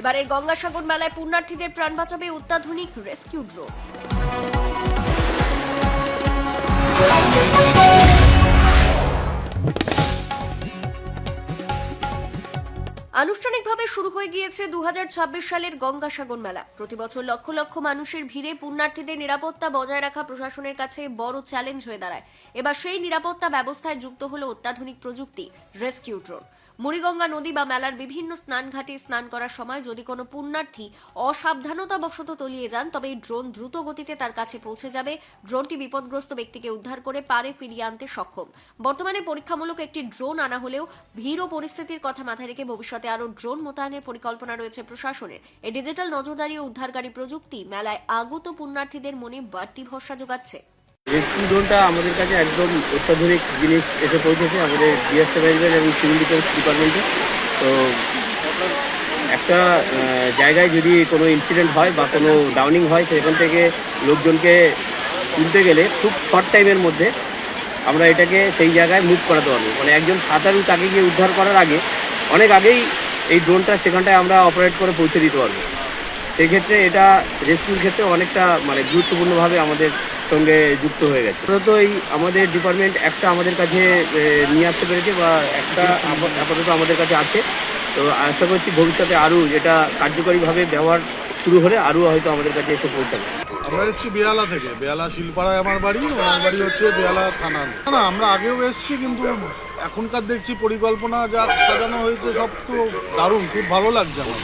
এবারের গঙ্গাসাগর মেলায় পুণ্যার্থীদের প্রাণ বাঁচাবে অত্যাধুনিক রেস্কিউ ড্রোন। আনুষ্ঠানিকভাবে শুরু হয়ে গিয়েছে দু হাজার ছাব্বিশ সালের গঙ্গাসাগর মেলা। প্রতি বছর লক্ষ লক্ষ মানুষের ভিড়ে পুণ্যার্থীদের নিরাপত্তা বজায় রাখা প্রশাসনের কাছে বড় চ্যালেঞ্জ হয়ে দাঁড়ায়। এবার সেই নিরাপত্তা ব্যবস্থায় যুক্ত হলো অত্যাধুনিক প্রযুক্তি, রেস্কিউ ড্রোন। মুড়িগঙ্গা নদী বা মেলার বিভিন্ন স্নানঘাটে স্নান করার সময় যদি কোনো পুণ্যার্থী অসাবধানতাবশত তলিয়ে যান, তবে এই ড্রোন দ্রুত গতিতে তার কাছে পৌঁছে যাবে। ড্রোনটি বিপদগ্রস্ত ব্যক্তিকে উদ্ধার করে পারে ফিরিয়ে আনতে সক্ষম। বর্তমানে পরীক্ষামূলক একটি ড্রোন আনা হলেও ভিড় ও পরিস্থিতির কথা মাথায় রেখে ভবিষ্যতে আরও ড্রোন মোতায়েনের পরিকল্পনা রয়েছে প্রশাসনের। এই ডিজিটাল নজরদারি ও উদ্ধারকারী প্রযুক্তি মেলায় আগত পুণ্যার্থীদের মনে বাড়তি ভরসা যোগাচ্ছে। রেস্কিউ ড্রোনটা আমাদের কাছে একদম অত্যাধুনিক জিনিস এসে পৌঁছেছে আমাদের ডিএসএফআইএল এবং সিভিল ডিফেন্স ডিপার্টমেন্টে। তো, একটা জায়গায় যদি কোনো ইনসিডেন্ট হয় বা কোনো ডাউনিং হয়, সেখান থেকে লোকজনকে তুলতে গেলে খুব শর্ট টাইমের মধ্যে আমরা এটাকে সেই জায়গায় মুভ করাতে পারব। মানে একজন সাঁতারু তাকে গিয়ে উদ্ধার করার আগে, অনেক আগেই এই ড্রোনটা সেখানটায় আমরা অপারেট করে পৌঁছে দিতে পারব। সেক্ষেত্রে এটা রেস্কিউর ক্ষেত্রে অনেকটা মানে গুরুত্বপূর্ণভাবে আমাদের সঙ্গে যুক্ত হয়ে গেছে। আপাতত এই আমাদের ডিপার্টমেন্ট একটা আমাদের কাছে নিয়ে আসতে পেরেছে বা একটা আপাতত আমাদের কাছে আছে। তো আশা করছি ভবিষ্যতে আরও যেটা কার্যকরীভাবে ব্যবহার শুরু হলে আরও হয়তো আমাদের কাছে এসে পৌঁছাবে। আমরা এসেছি বেয়ালা থেকে। বেয়ালা শিলপাড়ায় আমার বাড়ি, ওনার বাড়ি হচ্ছে বেয়ালা থানার না, আমরা আগেও এসেছি, কিন্তু এখনকার দেখছি পরিকল্পনা যা সাজানো হয়েছে, সব তো দারুণ, খুব ভালো লাগছে আমার।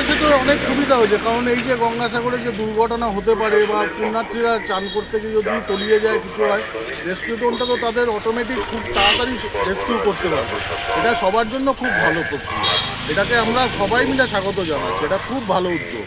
এসে তো অনেক সুবিধা হয়েছে, কারণ এই যে গঙ্গাসাগরে যে দুর্ঘটনা হতে পারে বা পুণ্যার্থীরা চান করতে গিয়ে যদি তলিয়ে যায়, কিছু হয় রেস্কিউ টোনটা তো তাদের অটোমেটিক খুব তাড়াতাড়ি রেস্কিউ করতে পারবে। এটা সবার জন্য খুব ভালো প্রক্রিয়া। এটাকে আমরা সবাই মিলে স্বাগত জানাচ্ছি। এটা খুব ভালো উদ্যোগ।